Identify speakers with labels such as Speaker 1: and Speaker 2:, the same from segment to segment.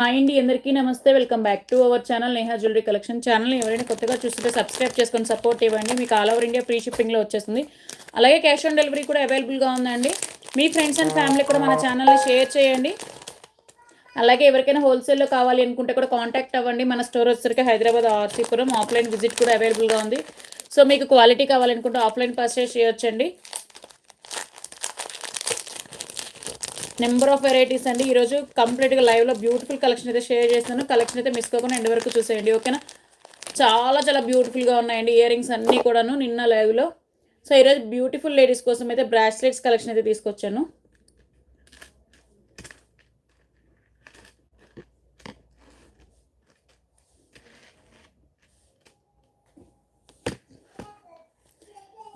Speaker 1: Hi అండి అందరికీ నమస్తే. Welcome back to our channel Neha jewellery collection channel ఎవరైనా కొత్తగా చూస్తుంటే సబ్స్క్రైబ్ చేసుకొని సపోర్ట్ ఇవ్వండి. మీకు ఆల్ ఓవర్ ఇండియా ఫ్రీ షిప్పింగ్లో వచ్చేస్తుంది. అలాగే క్యాష్ ఆన్ డెలివరీ కూడా అవైలబుల్గా ఉందండి. మీ ఫ్రెండ్స్ అండ్ ఫ్యామిలీ కూడా మన ఛానల్ని షేర్ చేయండి. అలాగే ఎవరికైనా హోల్సేల్లో కావాలి అనుకుంటే కూడా కాంటాక్ట్ అవ్వండి. మన స్టోర్ వచ్చేసరికి హైదరాబాద్ ఆర్సీపురం ఆఫ్లైన్ విజిట్ కూడా అవైలబుల్గా ఉంది. సో మీకు క్వాలిటీ కావాలనుకుంటే ఆఫ్లైన్ పర్చేస్ చేయొచ్చండి. నెంబర్ ఆఫ్ వెరైటీస్ అండి. ఈరోజు కంప్లీట్గా లైవ్లో బ్యూటిఫుల్ కలెక్షన్ అయితే షేర్ చేస్తాను కలెక్షన్ అయితే మిస్ కాకుండా ఎండ్ వరకు చూసేయండి ఓకేనా? చాలా చాలా బ్యూటిఫుల్గా ఉన్నాయండి ఇయర్ రింగ్స్ అన్నీ కూడాను నిన్న లైవ్లో సో ఈరోజు బ్యూటిఫుల్ లేడీస్ కోసం అయితే బ్రాస్లెట్స్ కలెక్షన్ అయితే తీసుకొచ్చాను.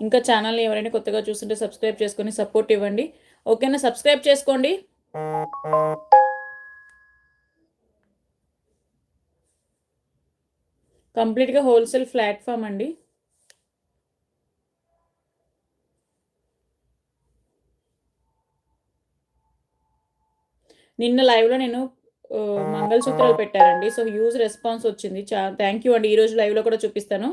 Speaker 1: ఇంకా ఛానల్ని ఎవరైనా కొత్తగా చూస్తుంటే సబ్స్క్రైబ్ చేసుకొని సపోర్ట్ ఇవ్వండి. ఓకేనా? సబ్స్క్రైబ్ చేసుకోండి. కంప్లీట్గా హోల్సేల్ ప్లాట్ఫామ్ అండి. నిన్న లైవ్లో నేను మంగళసూత్రాలు పెట్టారండి. సో హ్యూజ్ రెస్పాన్స్ వచ్చింది. చా థ్యాంక్ యూ అండి. ఈరోజు లైవ్లో కూడా చూపిస్తాను.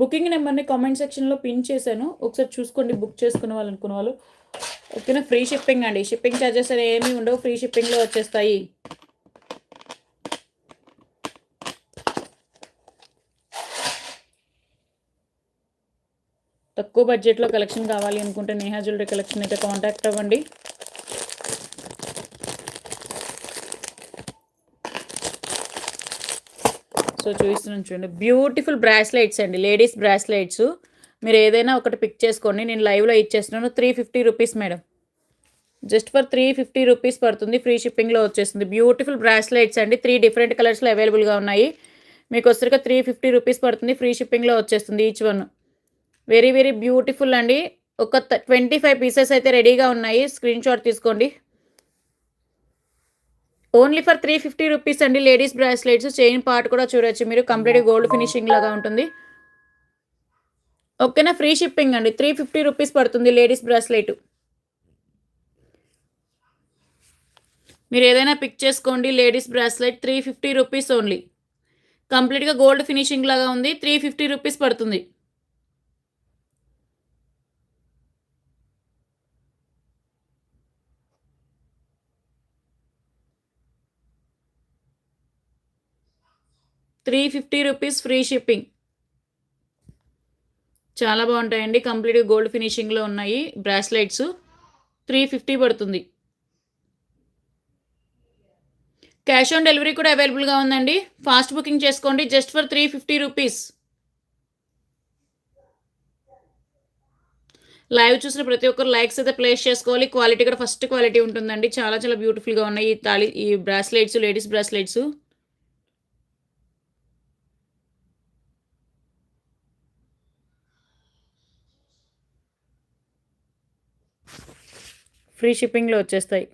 Speaker 1: బుకింగ్ నెంబర్ని కామెంట్ సెక్షన్లో పిన్ చేశాను. ఒకసారి చూసుకోండి బుక్ చేసుకునే వాళ్ళు అనుకున్న వాళ్ళు. ఓకేనా? ఫ్రీ షిప్పింగ్ అండి. షిప్పింగ్ ఛార్జెస్ ఏమీ ఉండవు. ఫ్రీ షిప్పింగ్లో వచ్చేస్తాయి. తక్కువ బడ్జెట్లో కలెక్షన్ కావాలి అనుకుంటే నేహా జ్యువెలరీ కలెక్షన్ అయితే కాంటాక్ట్ అవ్వండి. సో చూపిస్తున్నాను చూడండి. బ్యూటిఫుల్ బ్రాస్లెట్స్ అండి. లేడీస్ బ్రాస్లెట్స్ మీరు ఏదైనా ఒకటి పిక్ చేసుకోండి. నేను లైవ్లో ఇచ్చేస్తున్నాను. Three fifty rupees madam just for three fifty rupees పడుతుంది. ఫ్రీ షిప్పింగ్లో వచ్చేస్తుంది. బ్యూటిఫుల్ బ్రాస్లెట్స్ అండి. త్రీ డిఫరెంట్ కలర్స్లో అవైలబుల్గా ఉన్నాయి. మీకు వచ్చరికి త్రీ ఫిఫ్టీ రూపీస్ పడుతుంది. ఫ్రీ షిప్పింగ్లో వచ్చేస్తుంది each one very very beautiful అండి. ఒక ట్వంటీ ఫైవ్ పీసెస్ అయితే రెడీగా ఉన్నాయి. స్క్రీన్ షాట్ తీసుకోండి. Only for three fifty rupees అండి లేడీస్ బ్రాస్లెట్స్ చైన్ పార్ట్ కూడా చూడొచ్చు. మీరు కంప్లీట్ గోల్డ్ ఫినిషింగ్ లాగా ఉంటుంది. ఓకేనా? ఫ్రీ షిప్పింగ్ అండి. త్రీ ఫిఫ్టీ రూపీస్ పడుతుంది లేడీస్ బ్రాస్లెట్. మీరు ఏదైనా పిక్ చేసుకోండి ladies bracelet three fifty rupees only కంప్లీట్గా గోల్డ్ ఫినిషింగ్ లాగా ఉంది. త్రీ ఫిఫ్టీ రూపీస్ పడుతుంది. Three fifty rupees free shipping. చాలా బాగుంటాయండి. కంప్లీట్గా గోల్డ్ ఫినిషింగ్లో ఉన్నాయి బ్రాస్లెట్స్. త్రీ ఫిఫ్టీ పడుతుంది. క్యాష్ ఆన్ డెలివరీ కూడా అవైలబుల్గా ఉందండి. ఫాస్ట్ బుకింగ్ చేసుకోండి. Just for three fifty rupees. Live చూసిన ప్రతి ఒక్కరు లైక్స్ అయితే ప్లేస్ చేసుకోవాలి. క్వాలిటీ కూడా ఫస్ట్ క్వాలిటీ ఉంటుందండి. చాలా చాలా బ్యూటిఫుల్గా ఉన్నాయి ఈ తాళి ఈ బ్రాస్లెట్స్ లేడీస్ బ్రాస్లెట్స్. ఫ్రీ షిప్పింగ్లో వచ్చేస్తాయి.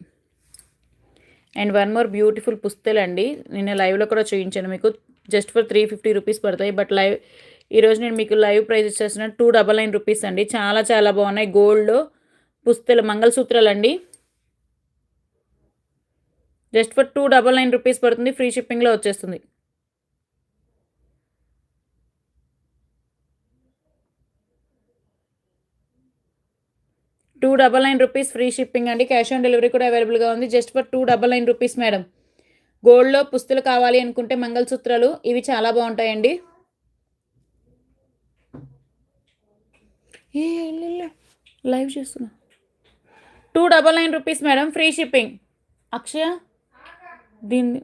Speaker 1: అండ్ వన్ మోర్ బ్యూటిఫుల్ పుస్తెలు అండి నేను లైవ్లో కూడా చూపించాను మీకు. Just for three fifty rupees పడతాయి. బట్ లైవ్ ఈరోజు నేను మీకు లైవ్ ప్రైస్ ఇచ్చేసిన టూ డబల్ నైన్ రూపీస్ అండి. చాలా చాలా బాగున్నాయి. గోల్డ్ పుస్తలు మంగళసూత్రాలు అండి just for two double nine rupees పడుతుంది. ఫ్రీ షిప్పింగ్లో వచ్చేస్తుంది. Two double nine rupees free shipping అండి. క్యాష్ ఆన్ డెలివరీ కూడా అవైలబుల్గా ఉంది. Just for two double nine rupees madam గోల్డ్లో పుస్తులు కావాలి అనుకుంటే మంగళసూత్రాలు ఇవి చాలా బాగుంటాయండి. ఏ లైవ్ చేస్తున్నా. Two double nine rupees madam free shipping Akshaya దీన్ని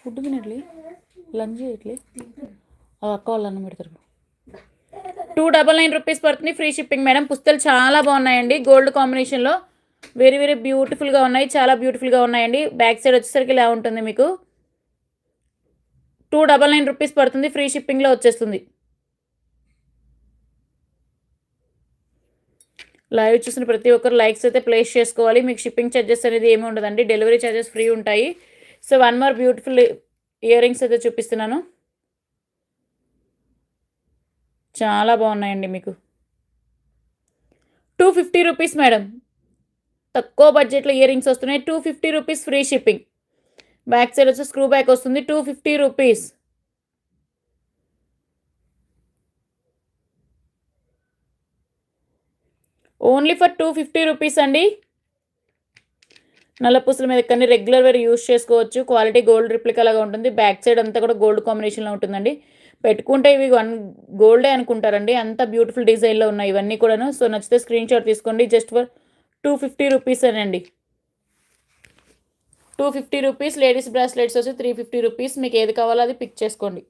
Speaker 1: ఫుడ్ తినట్లే? లంచ్ చేయట్లే? అక్క వాళ్ళు అన్నం పెడతారు. టూ డబల్ నైన్ రూపీస్ పడుతుంది. Free shipping madam. పుస్తలు చాలా బాగున్నాయండి. గోల్డ్ కాంబినేషన్లో వెరీ వెరీ బ్యూటిఫుల్గా ఉన్నాయి. చాలా బ్యూటిఫుల్గా ఉన్నాయండి. బ్యాక్ సైడ్ వచ్చేసరికి ఇలా ఉంటుంది మీకు. టూ డబల్ నైన్ రూపీస్ పడుతుంది. ఫ్రీ షిప్పింగ్లో వచ్చేస్తుంది. లైవ్ చూసిన ప్రతి ఒక్కరు లైక్స్ అయితే ప్లేస్ చేసుకోవాలి. మీకు షిప్పింగ్ ఛార్జెస్ అనేది ఏమి ఉండదండి. డెలివరీ ఛార్జెస్ ఫ్రీ ఉంటాయి. So one more beautiful earrings అయితే చూపిస్తున్నాను. చాలా బాగున్నాయండి మీకు. టూ ఫిఫ్టీ రూపీస్ మేడం తక్కువ బడ్జెట్లో ఇయర్ రింగ్స్ వస్తున్నాయి. Two fifty rupees free shipping back side వచ్చి స్క్రూ బ్యాక్ వస్తుంది. Two fifty rupees only for two fifty rupees అండి. నల్ల పూసల మీద కానీ రెగ్యులర్ వేర్ యూస్ చేసుకోవచ్చు. క్వాలిటీ గోల్డ్ రిప్లిక్ అలాగా ఉంటుంది. బ్యాక్ సైడ్ అంతా కూడా గోల్డ్ కాంబినేషన్లో ఉంటుందండి. పెట్టుకుంటే ఇవి వన్ గోల్డే అనుకుంటారండి. అంత బ్యూటిఫుల్ డిజైన్లో ఉన్నాయి ఇవన్నీ కూడాను. సో నచ్చితే స్క్రీన్ షాట్ తీసుకోండి. Just for two fifty rupees అండి two fifty rupees ladies bracelets వచ్చి త్రీ ఫిఫ్టీ రూపీస్. మీకు ఏది కావాలో అది పిక్ చేసుకోండి.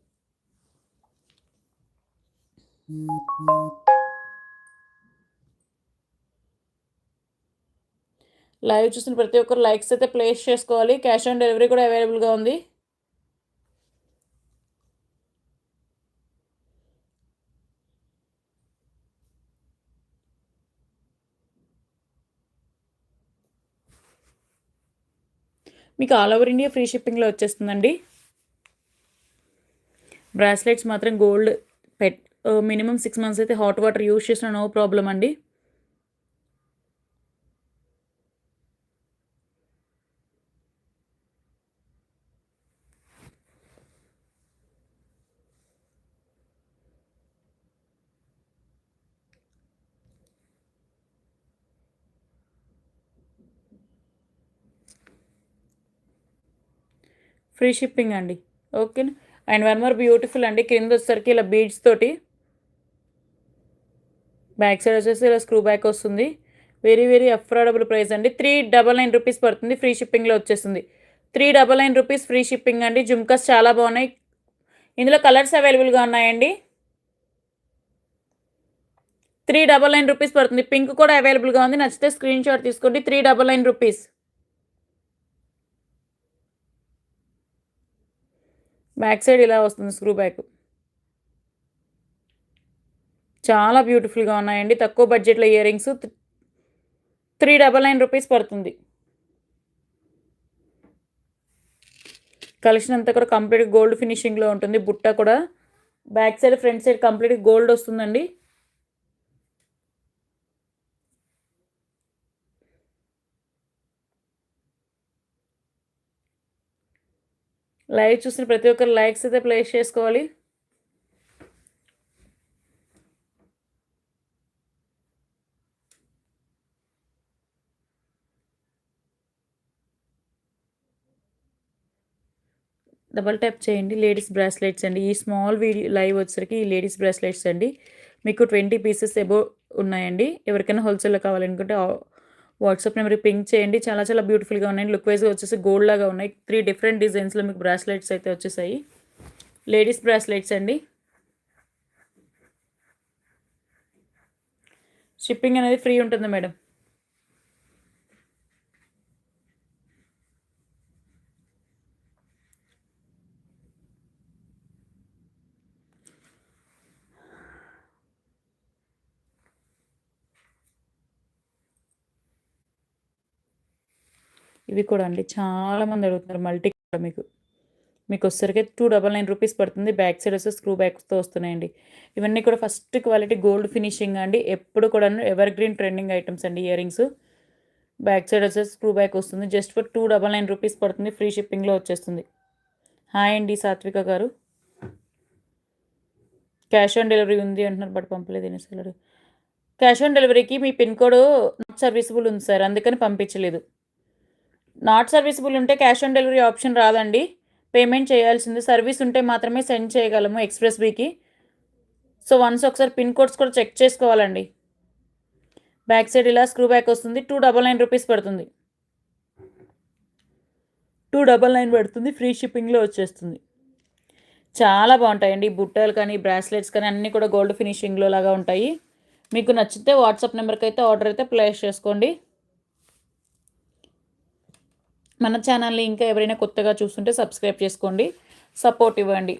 Speaker 1: లైవ్ చూసిన ప్రతి ఒక్కరు లైక్స్ అయితే ప్లేస్ చేసుకోవాలి. క్యాష్ ఆన్ డెలివరీ కూడా అవైలబుల్గా ఉంది. మీకు ఆల్ ఓవర్ ఇండియా ఫ్రీ షిప్పింగ్లో వచ్చేస్తుందండి. బ్రాస్లెట్స్ మాత్రం గోల్డ్ పెట్ మినిమం సిక్స్ మంత్స్ అయితే హాట్ వాటర్ యూస్ చేసిన నో ప్రాబ్లం అండి. ఫ్రీ షిప్పింగ్ అండి. ఓకేనా అండ్ వన్ మోర్ బ్యూటిఫుల్ అండి. కింద వచ్చేసరికి ఇలా బీడ్స్ తోటి బ్యాక్ సైడ్ వచ్చేసి ఇలా స్క్రూ బ్యాక్ వస్తుంది. వెరీ వెరీ అఫోర్డబుల్ ప్రైస్ అండి. త్రీ డబల్ నైన్ రూపీస్ పడుతుంది. ఫ్రీ షిప్పింగ్లో వచ్చేస్తుంది. Three double nine rupees free shipping అండి. జుమ్కాస్ చాలా బాగున్నాయి. ఇందులో కలర్స్ అవైలబుల్గా ఉన్నాయండి. త్రీ డబల్ నైన్ రూపీస్ పడుతుంది. పింక్ కూడా అవైలబుల్గా ఉంది. నచ్చితే స్క్రీన్ షాట్ తీసుకోండి. Three double nine rupees. Back side ఇలా వస్తుంది స్క్రూ బ్యాక్. చాలా బ్యూటిఫుల్గా ఉన్నాయండి. తక్కువ బడ్జెట్లో earrings three double nine rupees పడుతుంది. కలెక్షన్ అంతా కూడా కంప్లీట్ గోల్డ్ ఫినిషింగ్లో ఉంటుంది. బుట్ట కూడా back side front side complete gold వస్తుందండి. లైవ్ చూసిన ప్రతి ఒక్కరు లైక్స్ అయితే ప్లేస్ చేసుకోవాలి. డబల్ ట్యాప్ చేయండి లేడీస్ బ్రాస్లెట్స్ అండి. ఈ స్మాల్ వీడియో లైవ్ వచ్చేసరికి ఈ లేడీస్ బ్రాస్లెట్స్ అండి. మీకు ట్వంటీ పీసెస్ ఎబో ఉన్నాయండి. ఎవరికైనా హోల్సేల్లో కావాలనుకుంటే వాట్సాప్ నెంబర్కి పింక్ చేయండి. చాలా చాలా బ్యూటిఫుల్గా ఉన్నాయి. లుక్ వైజ్గా వచ్చేసి గోల్డ్ లాగా ఉన్నాయి. త్రీ డిఫరెంట్ డిజైన్స్లో మీకు బ్రాస్లెట్స్ అయితే వచ్చేసాయి. లేడీస్ బ్రాస్లెట్స్ అండి. షిప్పింగ్ అనేది ఫ్రీ ఉంటుంది మేడం. ఇవి కూడా అండి. చాలామంది అడుగుతున్నారు మల్టీ కూడా మీకు. మీకు వచ్చేసరికి టూ డబల్ నైన్ రూపీస్ పడుతుంది. బ్యాక్ సైడ్ వస్తే స్క్రూ బ్యాక్స్తో వస్తున్నాయండి. ఇవన్నీ కూడా ఫస్ట్ క్వాలిటీ గోల్డ్ ఫినిషింగ్ అండి. ఎప్పుడు కూడా ఎవర్ గ్రీన్ ట్రెండింగ్ ఐటమ్స్ అండి ఇయరింగ్స్ బ్యాక్ సైడ్ వచ్చేసి స్క్రూ బ్యాక్ వస్తుంది. Just for two double nine rupees పడుతుంది. ఫ్రీ షిప్పింగ్లో వచ్చేస్తుంది. హాయ్ అండి సాత్విక గారు. క్యాష్ ఆన్ డెలివరీ ఉంది అంటున్నారు బట్ పంపలేదు ఎన్నిసార్లు క్యాష్ ఆన్ డెలివరీకి మీ పిన్ కోడ్ నాట్ సర్వీసబుల్ ఉంది సార్. అందుకని పంపించలేదు. నాట్ సర్వీసబుల్ ఉంటే క్యాష్ ఆన్ డెలివరీ ఆప్షన్ రాదండి. పేమెంట్ చేయాల్సింది సర్వీస్ ఉంటే మాత్రమే సెండ్ చేయగలము ఎక్స్ప్రెస్ బీకి. సో వన్స్ ఒకసారి పిన్ కోడ్స్ కూడా చెక్ చేసుకోవాలండి. బ్యాక్ సైడ్ ఇలా స్క్రూ బ్యాక్ వస్తుంది. టూ డబల్ నైన్ రూపీస్ పడుతుంది. టూ డబల్ నైన్ పడుతుంది. ఫ్రీ షిప్పింగ్లో వచ్చేస్తుంది. చాలా బాగుంటాయండి. బుట్టలు కానీ బ్రాస్లెట్స్ కానీ అన్నీ కూడా గోల్డ్ ఫినిషింగ్లో లాగా ఉంటాయి. మీకు నచ్చితే వాట్సాప్ నెంబర్కి అయితే ఆర్డర్ అయితే ప్లేస్ చేసుకోండి. మన ఛానల్ని ఇంకా ఎవరైనా కొత్తగా చూస్తుంటే సబ్స్క్రైబ్ చేసుకోండి. సపోర్ట్ ఇవ్వండి.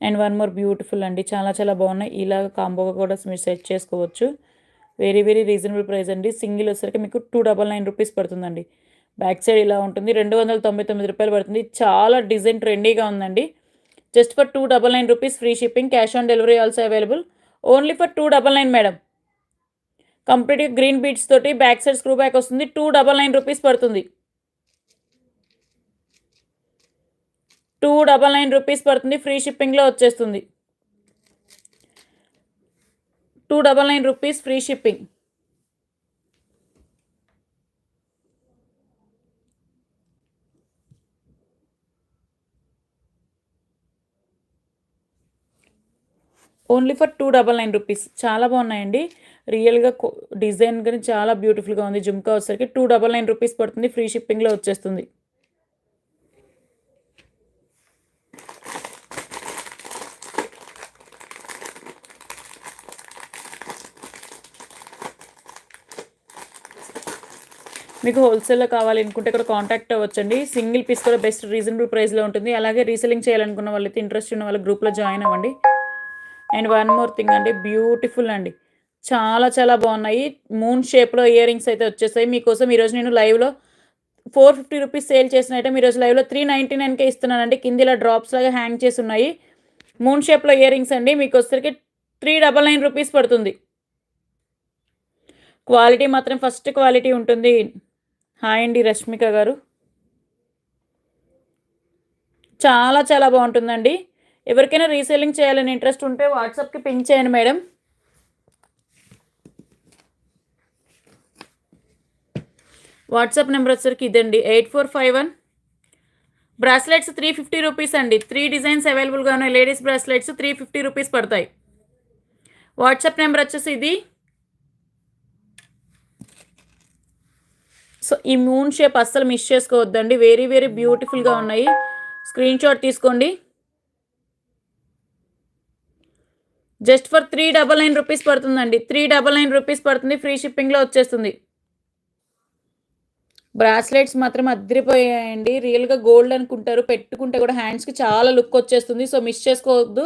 Speaker 1: అండ్ వన్ మోర్ బ్యూటిఫుల్ అండి. చాలా చాలా బాగున్నాయి. ఇలా కాంబోగా కూడా మీరు సెట్ చేసుకోవచ్చు. వెరీ వెరీ రీజనబుల్ ప్రైస్ అండి. సింగిల్ వచ్చేసరికి మీకు టూ డబల్ నైన్ రూపీస్ పడుతుందండి. బ్యాక్ సైడ్ ఇలా ఉంటుంది. రెండు వందల తొంభై తొమ్మిది రూపాయలు పడుతుంది. చాలా డిజైన్ ట్రెండీగా ఉందండి. Just for two double nine rupees free shipping cash on delivery also available. Only for two double nine madam. కంప్లీట్గా గ్రీన్ బీట్స్ తోటి బ్యాక్ సైడ్ స్క్రూ బ్యాక్ వస్తుంది. టూ డబల్ నైన్ రూపీస్ పడుతుంది. టూ డబల్ నైన్ రూపీస్ పడుతుంది. Free షిప్పింగ్లో వచ్చేస్తుంది. Two double nine rupees free shipping only for two double nine rupees. చాలా బాగున్నాయండి. రియల్గా డిజైన్ కానీ చాలా బ్యూటిఫుల్గా ఉంది. జుమ్కా వచ్చేసరికి టూ డబల్ నైన్ రూపీస్ పడుతుంది. ఫ్రీ షిప్పింగ్లో వచ్చేస్తుంది. మీకు హోల్సేల్లో కావాలి అనుకుంటే ఇక్కడ కాంటాక్ట్ అవ్వచ్చండి. సింగిల్ పీస్ కూడా బెస్ట్ రీజనబుల్ ప్రైస్లో ఉంటుంది. అలాగే రీసెలింగ్ చేయాలనుకున్న వాళ్ళైతే ఇంట్రెస్ట్ ఉన్న వాళ్ళ గ్రూప్లో జాయిన్ అవ్వండి. అండ్ వన్ మోర్ థింగ్ అండి బ్యూటిఫుల్ అండి. చాలా చాలా బాగున్నాయి. మూన్ షేప్లో ఇయర్ రింగ్స్ అయితే వచ్చేసాయి. మీకోసం ఈరోజు నేను లైవ్లో ఫోర్ ఫిఫ్టీ రూపీస్ సేల్ చేసిన ఐటమ్ ఈరోజు లైవ్లో త్రీ నైంటీ నైన్కే ఇస్తున్నానండి. కింద ఇలా డ్రాప్స్ లాగా హ్యాంగ్ చేసి ఉన్నాయి. మూన్ షేప్లో ఇయర్ రింగ్స్ అండి. మీకు వచ్చేసరికి త్రీ డబల్ నైన్ రూపీస్ పడుతుంది. క్వాలిటీ మాత్రం ఫస్ట్ క్వాలిటీ ఉంటుంది. హాయ్ అండి రష్మిక గారు. చాలా చాలా బాగుంటుందండి. ఎవరికైనా రీసేలింగ్ చేయాలని ఇంట్రెస్ట్ ఉంటే వాట్సాప్కి పింక్ చేయండి మేడం. వాట్సాప్ నెంబర్ వచ్చరికి ఇదండి. Eight four five one bracelets three fifty rupees అండి. త్రీ డిజైన్స్ అవైలబుల్గా ఉన్నాయి ladies bracelets three fifty rupees పడతాయి. వాట్సాప్ నెంబర్ వచ్చేసి ఇది. సో ఈ మూన్ షేప్ అస్సలు మిస్ చేసుకోవద్దండి. వెరీ వెరీ బ్యూటిఫుల్గా ఉన్నాయి. స్క్రీన్ షాట్ తీసుకోండి. Just for three double nine rupees పడుతుందండి. త్రీ డబల్ నైన్ రూపీస్ పడుతుంది ఫ్రీ షిప్పింగ్లో వచ్చేస్తుంది. బ్రాస్లెట్స్ మాత్రం అద్దరిపోయాయండి. రియల్గా గోల్డ్ అనుకుంటారు పెట్టుకుంటే కూడా హ్యాండ్స్కి చాలా లుక్ వచ్చేస్తుంది. సో మిస్ చేసుకోవద్దు.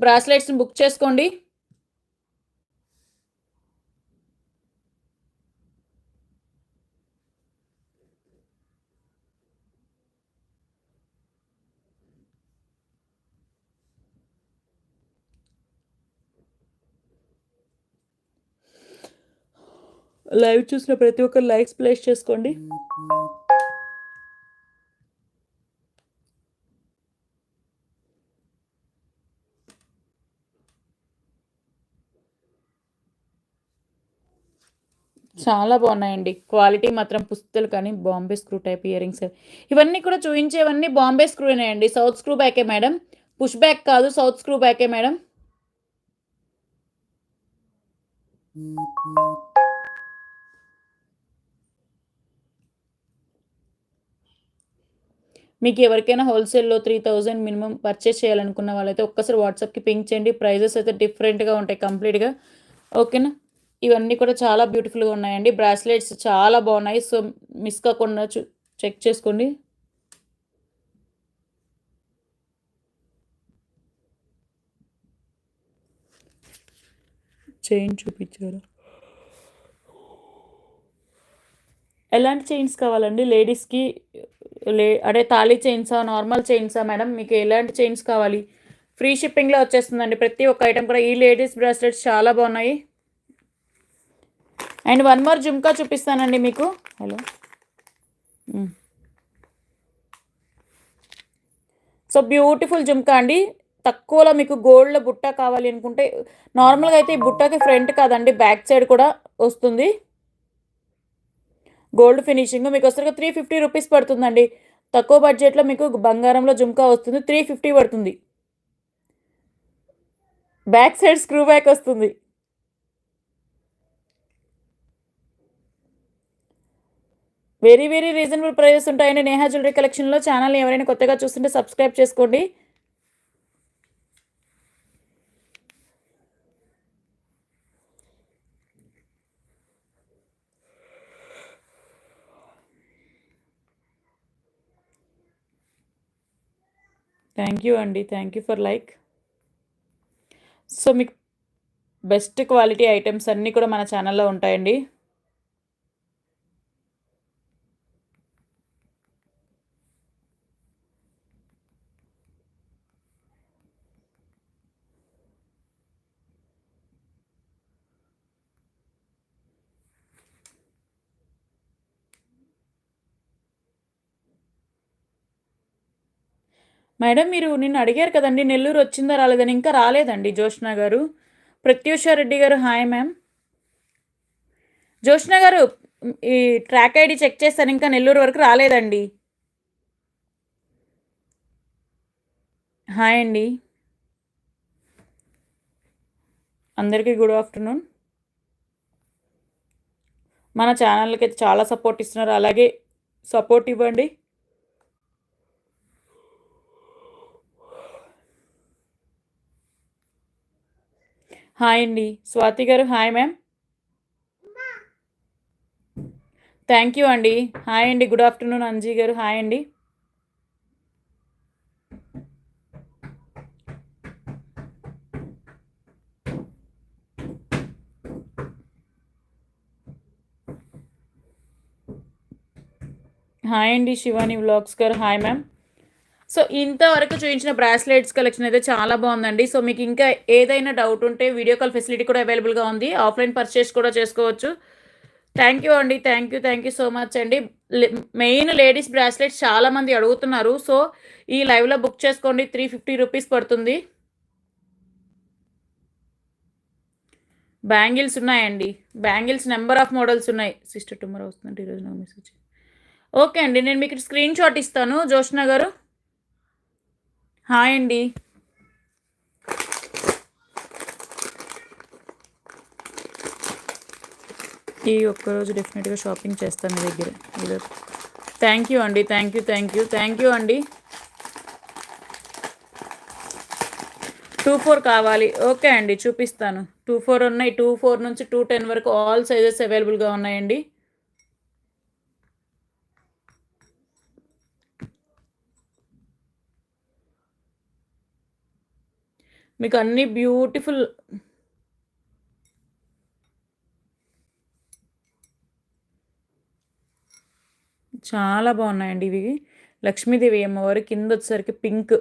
Speaker 1: బ్రాస్లెట్స్ని బుక్ చేసుకోండి. లైవ్ చూసిన ప్రతి ఒక్కరు లైక్స్ ప్లేస్ చేసుకోండి. చాలా బాగున్నాయండి. క్వాలిటీ మాత్రం పుస్తలు కానీ Bombay screw type earrings ఇవన్నీ కూడా చూపించేవన్నీ బాంబే స్క్రూనే అండి. సౌత్ స్క్రూ బ్యాకే మేడం. పుష్ బ్యాక్ కాదు సౌత్ స్క్రూ బ్యాకే మేడం. మీకు ఎవరికైనా హోల్సేల్లో త్రీ థౌజండ్ మినిమం పర్చేస్ చేయాలనుకున్న వాళ్ళైతే ఒక్కసారి వాట్సాప్కి పింక్ చేయండి. ప్రైజెస్ అయితే డిఫరెంట్గా ఉంటాయి కంప్లీట్గా. ఓకేనా? ఇవన్నీ కూడా చాలా బ్యూటిఫుల్గా ఉన్నాయండి. బ్రాస్లెట్స్ చాలా బాగున్నాయి. సో మిస్ కాకుండా చెక్ చేసుకోండి. చైన్ చూపించారా? ఎలాంటి చైన్స్ కావాలండి? లేడీస్కి లే అదే తాళీ చైన్సా నార్మల్ చైన్సా? మేడం మీకు ఎలాంటి చైన్స్ కావాలి? ఫ్రీ షిప్పింగ్లో వచ్చేస్తుందండి. ప్రతి ఒక్క ఐటెం కూడా ఈ లేడీస్ బ్రాస్లెట్స్ చాలా బాగున్నాయి. అండ్ వన్ మోర్ జుమ్కా చూపిస్తానండి మీకు. హలో. సో బ్యూటిఫుల్ జుమ్కా అండి. తక్కువలో మీకు గోల్డ్ బుట్ట కావాలి అనుకుంటే నార్మల్గా అయితే ఈ బుట్టకి ఫ్రంట్ కాదండి బ్యాక్ సైడ్ కూడా వస్తుంది. గోల్డ్ ఫినిషింగ్ మీకు వస్తారు త్రీ ఫిఫ్టీ రూపీస్ పడుతుందండి. తక్కువ బడ్జెట్లో మీకు బంగారంలో జుమ్కా వస్తుంది త్రీ ఫిఫ్టీ పడుతుంది. బ్యాక్ సైడ్ స్క్రూ బ్యాక్ వస్తుంది. వెరీ వెరీ రీజనబుల్ ప్రైజెస్ ఉంటాయండి. నేహా జ్యువెలరీ కలెక్షన్లో ఛానల్ ఎవరైనా కొత్తగా చూస్తుంటే సబ్స్క్రైబ్ చేసుకోండి. థ్యాంక్ యూ అండి thank you for like so మీకు బెస్ట్ క్వాలిటీ ఐటమ్స్ అన్నీ కూడా మన ఛానల్లో ఉంటాయండి. మేడం మీరు నిన్ను అడిగారు కదండి నెల్లూరు వచ్చిందా రాలేదని ఇంకా రాలేదండి జోష్న గారు. ప్రత్యూష రెడ్డి గారు హాయ్ మ్యామ్. జోష్న గారు ఈ ట్రాక్ ఐడి చెక్ చేస్తాను ఇంకా నెల్లూరు వరకు రాలేదండి. హాయ్ అండి. అందరికీ గుడ్ ఆఫ్టర్నూన్. మన ఛానల్కి అయితే చాలా సపోర్ట్ ఇస్తున్నారు అలాగే సపోర్ట్ ఇవ్వండి. హాయ్ అండి. స్వాతి గారు హాయ్ మ్యామ్. థ్యాంక్ యూ అండి. హాయ్ అండి. గుడ్ ఆఫ్టర్నూన్ అంజీ గారు. హాయ్ అండి. హాయ్ అండి శివాని వ్లాగ్స్ గారు. Hi ma'am. సో ఇంతవరకు చూపించిన బ్రాస్లెట్స్ కలెక్షన్ అయితే చాలా బాగుందండి. సో మీకు ఇంకా ఏదైనా డౌట్ ఉంటే వీడియో కాల్ ఫెసిలిటీ కూడా అవైలబుల్గా ఉంది. ఆఫ్లైన్ పర్చేస్ కూడా చేసుకోవచ్చు. థ్యాంక్ యూ అండి. Thank you thank you so much అండి. మెయిన్ లేడీస్ బ్రాస్లెట్స్ చాలామంది అడుగుతున్నారు. సో ఈ లైవ్లో బుక్ చేసుకోండి. త్రీ ఫిఫ్టీ రూపీస్ పడుతుంది. బ్యాంగిల్స్ ఉన్నాయండి. బ్యాంగిల్స్ నెంబర్ ఆఫ్ మోడల్స్ ఉన్నాయి. సిస్టర్ టుమారో వస్తుందంటే ఈరోజు నాకు మెసేజ్ ఓకే అండి. నేను మీకు స్క్రీన్ షాట్ ఇస్తాను. జోష్నా గారు హాయ్ అండి. ఈ ఒక్కరోజు డెఫినెట్గా షాపింగ్ చేస్తాను మీ దగ్గర. థ్యాంక్ యూ అండి thank you thank you thank you అండి. టూ ఫోర్ కావాలి. ఓకే అండి చూపిస్తాను. టూ ఫోర్ ఉన్నాయి. టూ ఫోర్ నుంచి టూ టెన్ వరకు ఆల్ సైజెస్ అవైలబుల్గా ఉన్నాయండి. మీకు అన్ని బ్యూటిఫుల్ చాలా బాగున్నాయండి ఇవి. లక్ష్మీదేవి అమ్మవారు కింద వచ్చేసరికి పింక్.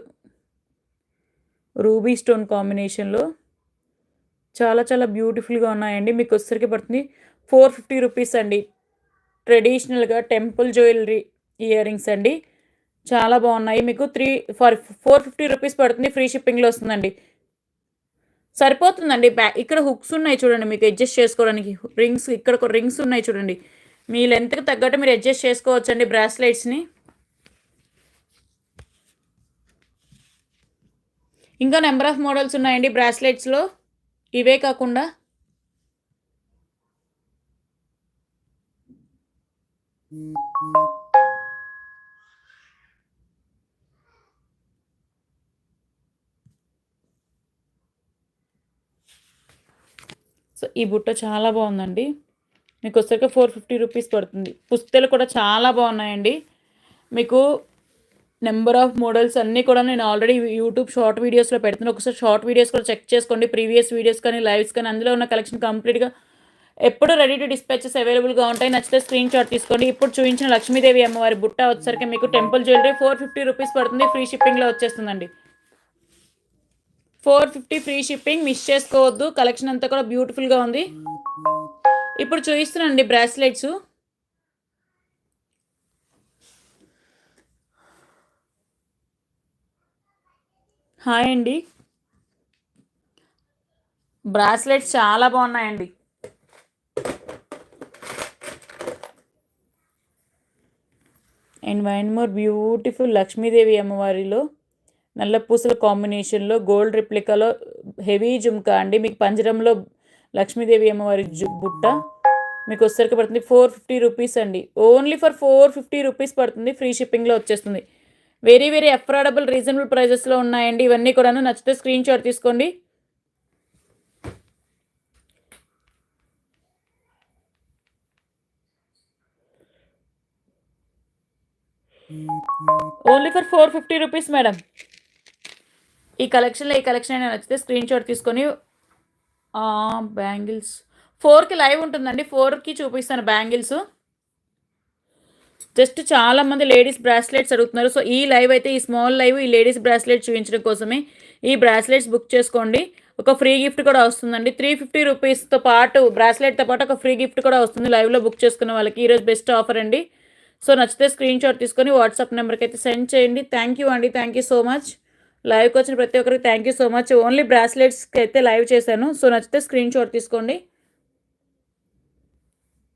Speaker 1: రూబీ స్టోన్ కాంబినేషన్లో చాలా చాలా బ్యూటిఫుల్గా ఉన్నాయండి. మీకు వచ్చేసరికి పడుతుంది ఫోర్ ఫిఫ్టీ రూపీస్ అండి. ట్రెడిషనల్గా టెంపుల్ జ్యువెలరీ ఇయర్ రింగ్స్ అండి. చాలా బాగున్నాయి. మీకు three for four fifty rupees పడుతుంది. ఫ్రీ షిప్పింగ్లో వస్తుందండి. సరిపోతుందండి. బ్యా ఇక్కడ హుక్స్ ఉన్నాయి చూడండి మీకు అడ్జస్ట్ చేసుకోవడానికి. రింగ్స్ ఇక్కడ రింగ్స్ ఉన్నాయి చూడండి. మీ లెంత్కి తగ్గట్టు మీరు అడ్జస్ట్ చేసుకోవచ్చండి బ్రాస్లెట్స్ని. ఇంకా నెంబర్ ఆఫ్ మోడల్స్ ఉన్నాయండి బ్రాస్లెట్స్లో. ఇవే కాకుండా. Mm-hmm. సో ఈ బుట్ట చాలా బాగుందండి. మీకు వచ్చాక ఫోర్ ఫిఫ్టీ రూపీస్ పడుతుంది. పుస్తలు కూడా చాలా బాగున్నాయండి. మీకు నెంబర్ ఆఫ్ మోడల్స్ అన్నీ కూడా నేను ఆల్రెడీ యూట్యూబ్ షార్ట్ వీడియోస్లో పెడుతున్నాను ఒకసారి షార్ట్ వీడియోస్ కూడా చెక్ చేసుకోండి. ప్రీవియస్ వీడియోస్ కానీ లైవ్స్ కానీ అందులో ఉన్న కలెక్షన్ కంప్లీట్గా ఎప్పుడు రెడీ టు డిస్పాచెస్ అవైలబుల్గా ఉంటాయి. నచ్చితే స్క్రీన్ షాట్ తీసుకోండి. ఇప్పుడు చూపించిన లక్ష్మీదేవి అమ్మవారి బుట్ట వచ్చేసరికి మీకు temple jewellery four fifty rupees పడుతుంది. ఫ్రీ షిప్పింగ్లో వచ్చేస్తుందండి. Four fifty free shipping miss చేసుకోవద్దు. కలెక్షన్ అంతా కూడా బ్యూటిఫుల్గా ఉంది. ఇప్పుడు చూపిస్తున్నానండి బ్రాస్లెట్స్. హాయ్ అండి. బ్రాస్లెట్స్ చాలా బాగున్నాయండి. And one more beautiful Lakshmidevi అమ్మవారిలో. నల్ల పూసల కాంబినేషన్లో గోల్డ్ రిప్లికాలో హెవీ జుమ్కా అండి. మీకు పంజరంలో లక్ష్మీదేవి అమ్మవారి బుట్ట మీకు వచ్చరికి పడుతుంది ఫోర్ ఫిఫ్టీ రూపీస్ అండి. Only for four fifty rupees పడుతుంది. ఫ్రీ షిప్పింగ్లో వచ్చేస్తుంది. వెరీ వెరీ అఫోర్డబుల్ రీజనబుల్ ప్రైజెస్లో ఉన్నాయండి. ఇవన్నీ కూడాను నచ్చితే స్క్రీన్ షాట్ తీసుకోండి. Only for four fifty rupees madam. ఈ కలెక్షన్లో ఈ కలెక్షన్ అయినా నచ్చితే స్క్రీన్ షాట్ తీసుకొని బ్యాంగిల్స్ ఫోర్కి లైవ్ ఉంటుందండి. ఫోర్కి చూపిస్తాను బ్యాంగిల్స్ జస్ట్ చాలామంది లేడీస్ బ్రాస్లెట్స్ అడుగుతున్నారు. సో ఈ లైవ్ అయితే ఈ స్మాల్ లైవ్ ఈ లేడీస్ బ్రాస్లెట్ చూపించడం కోసమే ఈ బ్రాస్లెట్స్ బుక్ చేసుకోండి. ఒక ఫ్రీ గిఫ్ట్ కూడా వస్తుందండి. త్రీ ఫిఫ్టీ రూపీస్తో పాటు బ్రాస్లెట్తో పాటు ఒక ఫ్రీ గిఫ్ట్ కూడా వస్తుంది. లైవ్లో బుక్ చేసుకున్న వాళ్ళకి ఈరోజు బెస్ట్ ఆఫర్ అండి. సో నచ్చితే స్క్రీన్ షాట్ తీసుకొని వాట్సాప్ నెంబర్కి అయితే సెండ్ చేయండి. థ్యాంక్ యూ అండి. థ్యాంక్ యూ సో మచ్ లైవ్కి వచ్చిన ప్రతి ఒక్కరికి thank you so much. Only బ్రాస్లెట్స్కి అయితే లైవ్ చేశాను. సో నచ్చితే స్క్రీన్ షాట్ తీసుకోండి.